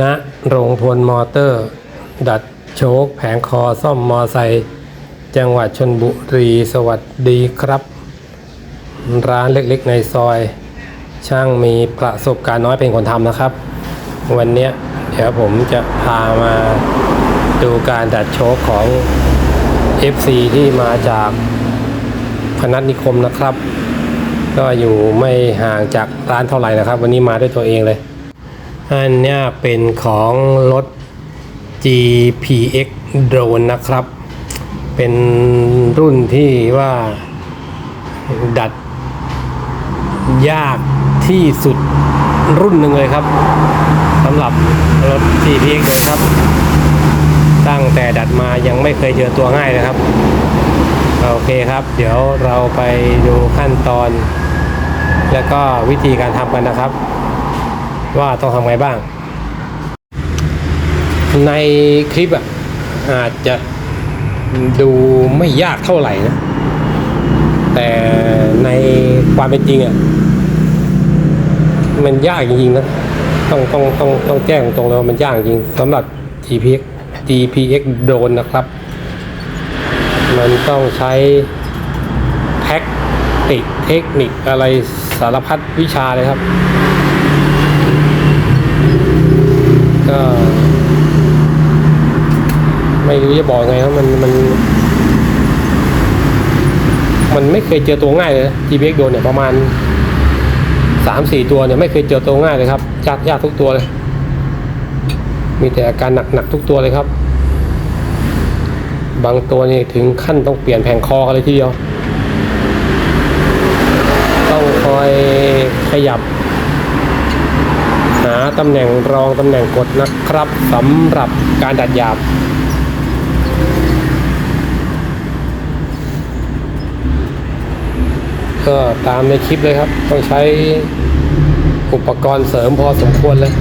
ณโรงพลมอเตอร์ ดัดโชคแผงคอซ่อมมอไซค์จังหวัดชนบุรีสวัสดีครับ ร้านเล็กๆในซอย ช่างมีประสบการณ์น้อยเป็นคนทำนะครับ วันนี้เดี๋ยวผมจะพามาดูการดัดโชคของ FC ที่มาจากพนัสนิคมนะครับ ก็อยู่ไม่ห่างจากร้านเท่าไหร่นะครับ วันนี้มาด้วยตัวเองเลย อันนี้เป็นของรถ GPX Drone นะครับ เป็นรุ่นที่ว่าดัดยากที่สุดรุ่นหนึ่งเลยครับสำหรับรถ GPX เลยครับ ตั้งแต่ดัดมายังไม่เคยเจอตัวง่ายเลยครับ โอเคครับ เดี๋ยวเราไปดูขั้นตอน แล้วก็วิธีการทำกันนะครับ ว่าต้องทำไงบ้าง ในคลิปอะอาจจะดูไม่ยากเท่าไหร่นะ แต่ในความเป็นจริงอะมันยากจริงๆนะ ต้องต้องต้องต้องแจ้งตรงเลยว่ามันยากจริงสำหรับ GPX GPX โดนนะครับ มันต้องใช้แท็กติกเทคนิคอะไรสารพัดวิชาเลยครับ ก็ ไม่รู้จะบอกไงครับมันมัน มันไม่เคยเจอตัวง่ายเลย GPX โดนเนี่ยประมาณสามสี่ตัวเนี่ยไม่เคยเจอตัวง่ายเลยครับยากยากทุกตัวเลย มีแต่อาการหนักหนักทุกตัวเลยครับ บางตัวนี่ถึงขั้นต้องเปลี่ยนแผงคอกันเลยทีเดียว ต้องคอยขยับ หาตำแหน่งรองตำแหน่งกดนะครับสำหรับการดัดหยาบ ก็ตามในคลิปเลยครับ ต้องใช้อุปกรณ์เสริมพอสมควรเลย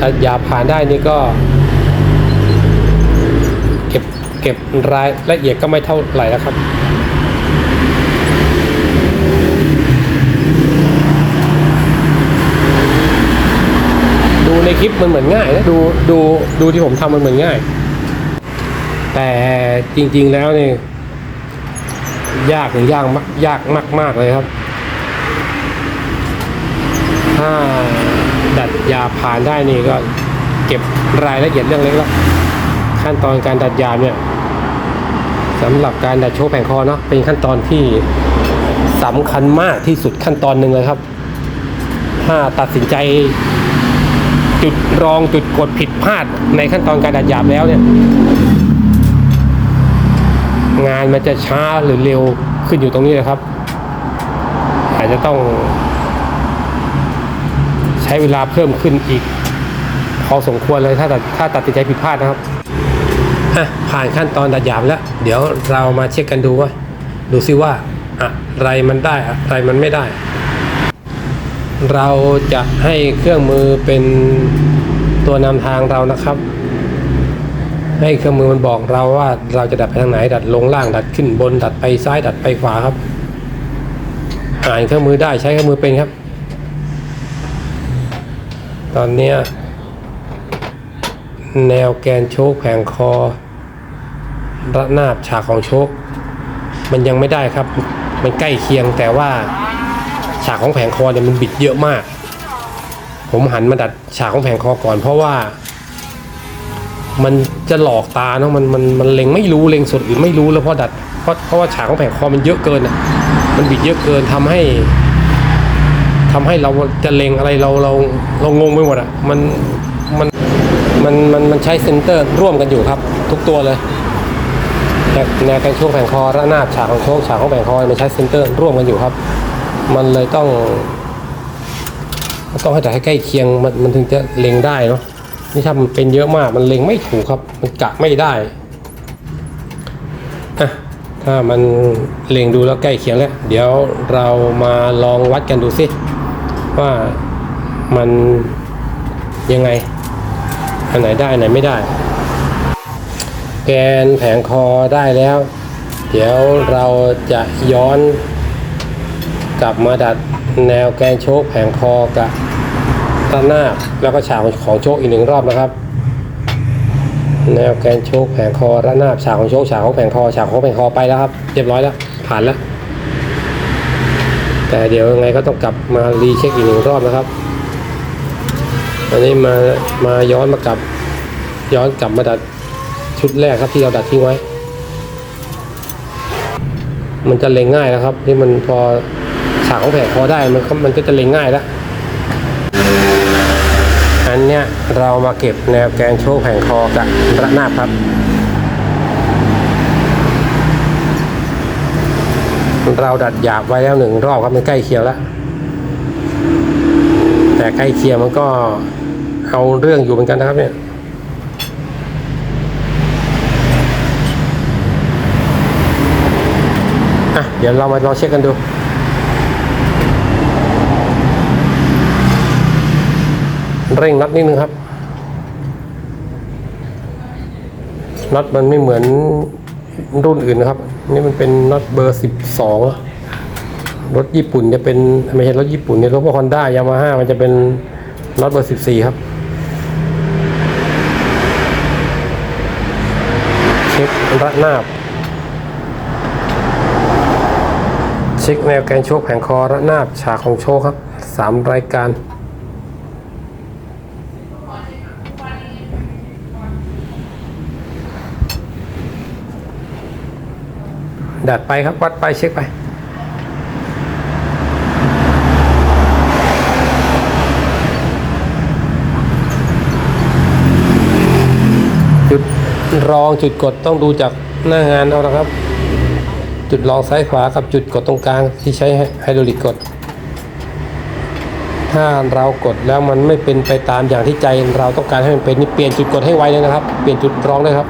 ถ้าหยาผ่านได้นี่ก็ เก็บเก็บรายละเอียดก็ไม่เท่าไหร่แล้วครับดูในคลิปมันเหมือนง่ายนะดูดูดูที่ผมทำมันเหมือนง่าย แต่จริงๆแล้วเนี่ยยากถึงยากมากยากมากๆเลยครับ ถ้าดัดยาผ่านได้นี่ก็เก็บรายละเอียดเรื่องเล็กแล้วขั้นตอนการดัดยาเนี่ยสำหรับการดัดโชว์แผงคอเนาะเป็นขั้นตอนที่สำคัญมากที่สุดขั้นตอนหนึ่งเลยครับ ถ้าตัดสินใจจุดรองจุดกดผิดพลาดในขั้นตอนการดัดหยาบแล้วเนี่ย งานมันจะช้าหรือเร็วขึ้นอยู่ตรงนี้เลยครับ อาจจะต้อง ใช้เวลาเพิ่มขึ้นอีกพอสมควรเลยถ้าตัดถ้าตัดสินใจผิดพลาดนะครับอะผ่านขั้นตอนดัดหยาบแล้ว เดี๋ยวเรามาเช็คกันดูว่า ดูซิว่าอะไรมันได้อะไรมันไม่ได้ เราจะให้เครื่องมือเป็นตัวนำทางเรานะครับ ให้เครื่องมือมันบอกเราว่าเราจะดัดไปทางไหน ดัดลงล่างดัดขึ้นบน ดัดไปซ้ายดัดไปขวาครับอ่านเครื่องมือได้ใช้เครื่องมือเป็นครับ ตอนเนี้แนวแกนโชคแผงคอระนาบฉากของโชคมันยังไม่ได้ครับ มันใกล้เคียงแต่ว่าฉากของแผงคอเนี่ยมันบิดเยอะมาก ผมหันมาดัดฉากของแผงคอก่อนเพราะว่า มันจะหลอกตาเนาะมันมันมันเล็งไม่รู้เล็งสุดหรือไม่รู้แล้วเพราะดัดเพราะเพราะว่าฉากของแผงคอมันเยอะเกินอะมันบิดเยอะเกินทำให้ทำให้เราจะเล็งอะไรเราเราเรางงไปหมดอะมันมันมันมันมันใช้เซนเตอร์ร่วมกันอยู่ครับ ทุกตัวเลยแนวแนการช่วงแผงคอระนาบฉากของโชคฉากของแผงคอมันใช้เซนเตอร์ร่วมกันอยู่ครับ มันเลยต้องต้องให้แต่ให้ใกล้เคียงมันมันถึงจะเล็งได้เนาะ นี่ถ้ามันเป็นเยอะมากมันเล็งไม่ถูกครับ มันกะไม่ได้อะถ้ามันเล็งดูแล้วใกล้เคียงแล้ว เดี๋ยวเรามาลองวัดกันดูสิว่ามันยังไง อันไหนได้อันไหนไม่ได้ แกนแผงคอได้แล้ว เดี๋ยวเราจะย้อนกลับมาดัดแนวแกนโชคแผงคอกับ ระนาแล้วก็ฉากของโชคอีกหนึ่งรอบนะครับ แนวแกนโชคแผงคอระนาบฉากของโชคฉากของแผงคอฉากของแผงคอไปแล้วครับเรียบร้อยแล้วผ่านแล้ว แต่เดี๋ยวยังไงก็ต้องกลับมารีเช็คอีกหนึ่งรอบนะครับอันนี้มามาย้อนมากลับ ย้อนกลับมาดัดชุดแรกครับที่เราดัดทิ้งไว้ มันจะเล็งง่ายแล้วครับที่มันพอฉากของแผงคอได้มันมันก็จะเล็งง่ายแล้ว อันเนี้ยเรามาเก็บแนวแกนโชว์แผงคอกับระนาบครับเราดัดหยาบไว้แล้วหนึ่งรอบครับมันใกล้เคียงแล้ว แต่ใกล้เคียงมันก็เอาเรื่องอยู่เหมือนกันนะครับเนี่ยอะเดี๋ยวเรามาลองเช็คกันดู เร่งน็อตนิดนึงครับน็อตมันไม่เหมือนรุ่นอื่นนะครับ นี่มันเป็นน็อตเบอร์สิบสองรถญี่ปุ่นจะเป็นไม่ใช่รถญี่ปุ่นเนี่ยรถพวกฮอนด้ายามาฮ่ามันจะเป็นน็อตเบอร์สิบสี่ครับเช็คระนาบเช็คแนวแกนโชคแผงคอระนาบฉากของโชคครับสามรายการ ดัดไปครับวัดไปเช็คไปจุดรองจุดกดต้องดูจากหน้างานเอาละครับ จุดรองซ้ายขวากับจุดกดตรงกลางที่ใช้ไฮดรอลิกกด ถ้าเรากดแล้วมันไม่เป็นไปตามอย่างที่ใจเราต้องการให้มันเป็นนี่เปลี่ยนจุดกดให้ไวเลยนะครับ เปลี่ยนจุดรองเลยครับ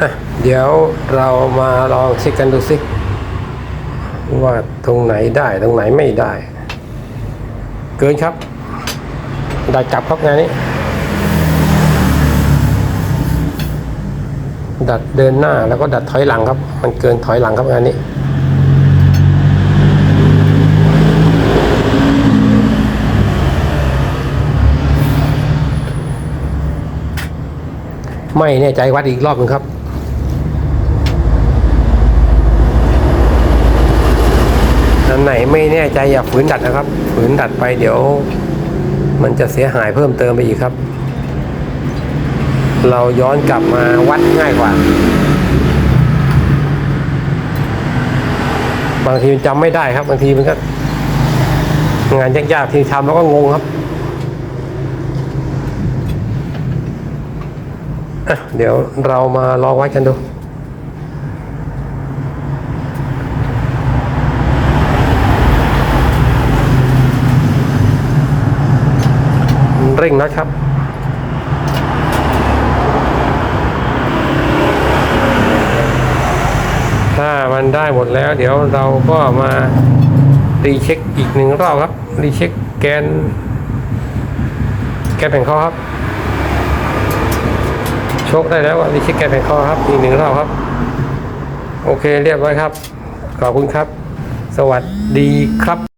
อะ เดี๋ยวเรามาลองเช็คกันดูสิว่าตรงไหนได้ตรงไหนไม่ได้ เกินครับ ได้กลับครับงานนี้ ดัดเดินหน้าแล้วก็ดัดถอยหลังครับ มันเกินถอยหลังครับงานนี้ไม่แน่ใจวัดอีกรอบหนึงครับ อันไหนไม่แน่ใจอย่าฝืนดัดนะครับ ฝืนดัดไปเดี๋ยว มันจะเสียหายเพิ่มเติมไปอีกครับ เราย้อนกลับมาวัดง่ายกว่า บางทีมันจำไม่ได้ครับ บางทีมันก็งานยากๆที่ทำแล้วก็งงครับเดี๋ยวเรามาลองวัดกันดู เร่งน็อตครับ ถ้ามันได้หมดแล้ว เดี๋ยวเราก็มารีเช็คอีกหนึ่งรอบครับ รีเช็คแกน แกนแผ่นคอครับโชคได้แล้วอะรีเช็คแกนแผ่นคอครับ อีกหนึ่งรอบครับ โอเคเรียบร้อยครับ ขอบคุณครับ สวัสดีครับ